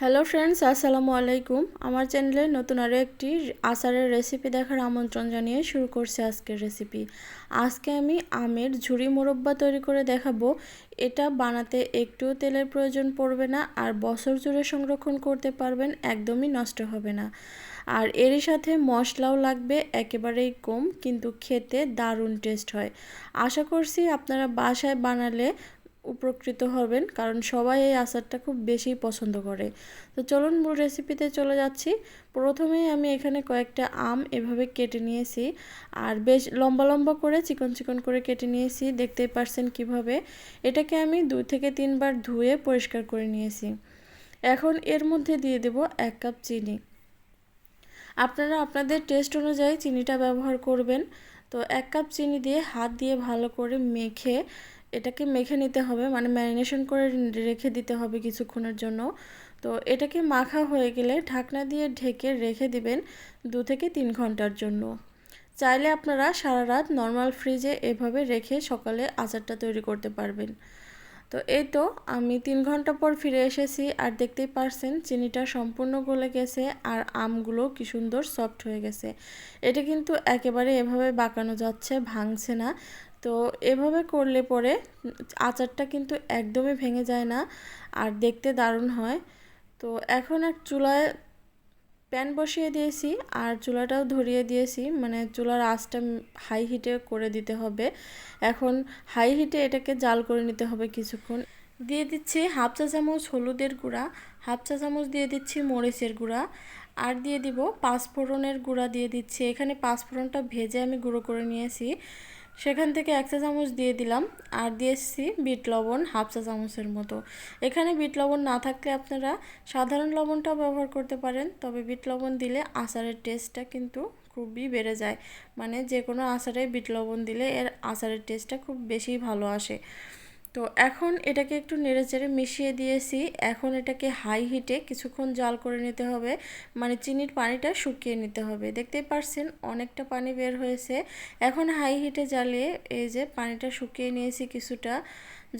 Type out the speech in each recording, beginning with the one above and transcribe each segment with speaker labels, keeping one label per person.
Speaker 1: Hello friends আসসালামু আলাইকুম। আমার চ্যানেলে নতুন আরও একটি আচারের রেসিপি দেখার আমন্ত্রণ জানিয়ে শুরু করছি আজকের রেসিপি আজকে আমি আমের ঝুড়ি মুরব্বা তৈরি করে দেখাবো। এটা বানাতে একটুও তেলের প্রয়োজন পড়বে না আর বছর জুড়ে সংরক্ষণ করতে পারবেন, একদমই নষ্ট হবে না। আর এরই সাথে মশলাও লাগবে, একেবারেই কম, কিন্তু খেতে দারুণ টেস্ট হয়। আশা করছি আপনারা বাসায় বানালে উপকৃত হবেন, কারণ সবাই এই আচারটা খুব বেশি পছন্দ করে। তো চলুন মূল রেসিপিতে চলে যাচ্ছি। প্রথমেই আমি এখানে কয়েকটা আম এভাবে কেটে নিয়েছি, আর বেশ লম্বা লম্বা করে, চিকন চিকন করে কেটে নিয়েছি। দেখতেই পারছেন কীভাবে। এটাকে আমি দুই থেকে তিনবার ধুয়ে পরিষ্কার করে নিয়েছি। এখন এর মধ্যে দিয়ে দেব এক কাপ চিনি। আপনারা আপনাদের টেস্ট অনুযায়ী চিনিটা ব্যবহার করবেন। তো এক কাপ চিনি দিয়ে হাত দিয়ে ভালো করে মেখে এটাকে মেখে নিতে হবে মানে ম্যারিনেশন করে রেখে দিতে হবে কিছুক্ষণের জন্য। তো এটাকে মাখা হয়ে গেলে ঢাকনা দিয়ে ঢেকে রেখে দিবেন দু থেকে তিন ঘণ্টার জন্য। চাইলে আপনারা সারা রাত নর্মাল ফ্রিজে এভাবে রেখে সকালে আচারটা তৈরি করতে পারবেন। তো এই তো, আমি তিন ঘণ্টা পর ফিরে এসেছি আর দেখতেই পারছেন চিনিটা সম্পূর্ণ গলে গেছে আর আমগুলো কি সুন্দর সফট হয়ে গেছে। এটা কিন্তু একেবারে এভাবে বাঁকানো যাচ্ছে, ভাঙছে না। তো এভাবে করলে পরে আচারটা কিন্তু একদমই ভেঙে যায় না আর দেখতে দারুণ হয়। তো এখন এক চুলায় প্যান বসিয়ে দিয়েছি আর চুলাটাও ধরিয়ে দিয়েছি। মানে চুলার আঁচটা হাই হিটে করে দিতে হবে। এখন হাই হিটে এটাকে জাল করে নিতে হবে কিছুক্ষণ। দিয়ে দিচ্ছি হাফ চা চামচ হলুদের গুঁড়া, হাফ চা চামচ দিয়ে দিচ্ছি মরিচের গুঁড়া আর দিয়ে দিব পাঁচফোড়নের গুঁড়া দিয়ে দিচ্ছি। এখানে পাঁচফোড়নটা ভেজে আমি গুঁড়ো করে নিয়েছি। সেখান থেকে এক চা চামচ দিয়ে দিলাম আর দিয়েছি বিট লবণ, হাফ চা চামচের মতো। এখানে বিট লবণ না থাকলে আপনারা সাধারণ লবণটাও ব্যবহার করতে পারেন, তবে বিট লবণ দিলে আচারের টেস্টটা কিন্তু খুবই বেড়ে যায়। মানে যে কোনো আচারে বিট লবণ দিলে এর আচারের টেস্টটা খুব বেশি ভালো আসে। তো এখন এটাকে একটু নেড়েচেড়ে মিশিয়ে দিয়েছি। এখন এটাকে হাই হিটে কিছুক্ষণ জাল করে নিতে হবে। মানে চিনির পানিটা শুকিয়ে নিতে হবে। দেখতেই পারছেন অনেকটা পানি বের হয়েছে। এখন হাই হিটে জ্বালিয়ে এই যে পানিটা শুকিয়ে নিয়েছি কিছুটা।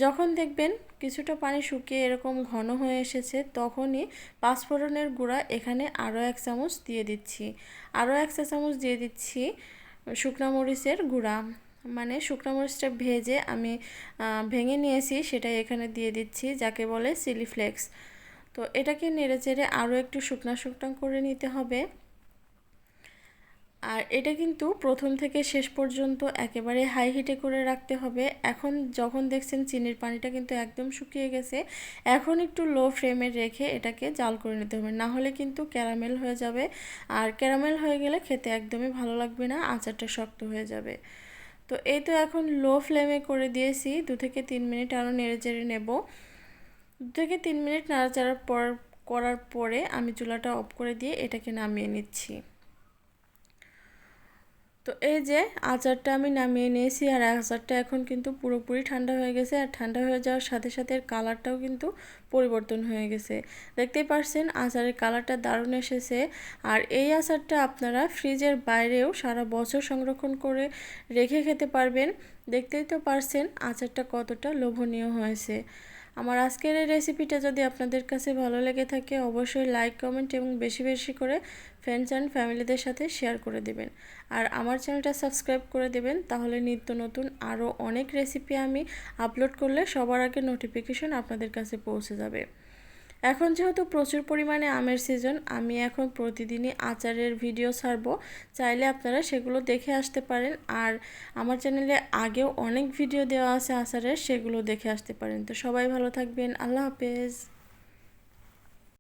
Speaker 1: যখন দেখবেন কিছুটা পানি শুকিয়ে এরকম ঘন হয়ে এসেছে, তখনই পাঁচফোড়নের গুঁড়া এখানে আরও এক চামচ দিয়ে দিচ্ছি। আরও এক চা চামচ দিয়ে দিচ্ছি শুকনা মরিচের গুঁড়া। মানে শুকনো মরিচটা ভেজে আমি ভেঙে নিয়েছি, সেটাই এখানে দিয়ে দিচ্ছি, যাকে বলে চিলি ফ্লেক্স। তো এটাকে নেড়ে চেড়ে আরও একটু শুকনো শুকনো করে নিতে হবে। আর এটা কিন্তু প্রথম থেকে শেষ পর্যন্ত একেবারে হাই হিটে করে রাখতে হবে। এখন যখন দেখছেন চিনির পানিটা কিন্তু একদম শুকিয়ে গেছে, এখন একটু লো ফ্লেমে রেখে এটাকে জাল করে নিতে হবে। না হলে কিন্তু ক্যারামেল হয়ে যাবে। আর ক্যারামেল হয়ে গেলে খেতে একদমই ভালো লাগবে না, আচারটা শক্ত হয়ে যাবে। তো এই তো এখন লো ফ্লেমে করে দিয়েছি। দু থেকে তিন মিনিট আরও নেড়ে চেড়ে নেব। দু থেকে তিন মিনিট নাড়াচাড়ার পর, করার পরে আমি চুলাটা অফ করে দিয়ে এটাকে নামিয়ে নিচ্ছি। তো এই যে আচারটা আমি নামিয়ে নিয়েছি আর আচারটা এখন কিন্তু পুরোপুরি ঠান্ডা হয়ে গেছে আর ঠান্ডা হয়ে যাওয়ার সাথে সাথে এর কালারটাও কিন্তু পরিবর্তন হয়ে গেছে। দেখতেই পারছেন আচারের কালারটা দারুণ এসেছে আর এই আচারটা আপনারা ফ্রিজের বাইরেও সারা বছর সংরক্ষণ করে রেখে খেতে পারবেন। দেখতেই তো পারছেন আচারটা কতটা লোভনীয় হয়েছে। আমার আজকের এই রেসিপিটা যদি আপনাদের কাছে ভালো লেগে থাকে, অবশ্যই লাইক কমেন্ট এবং বেশি বেশি করে ফ্রেন্ডস অ্যান্ড ফ্যামিলিদের সাথে শেয়ার করে দেবেন। আর আমার চ্যানেলটা সাবস্ক্রাইব করে দেবেন, তাহলে নিত্য নতুন আরও অনেক রেসিপি আমি আপলোড করলে সবার আগে নোটিফিকেশন আপনাদের কাছে পৌঁছে যাবে। এখন যেহেতু প্রচুর পরিমাণে আমের সিজন আমি এখন প্রতিদিনই আচারের ভিডিও ছাড়ব। চাইলে আপনারা সেগুলো দেখে আসতে পারেন। আর আমার চ্যানেলে আগেও অনেক ভিডিও দেওয়া আছে আচারের, সেগুলো দেখে আসতে পারেন। তো সবাই ভালো থাকবেন। আল্লাহ হাফেজ।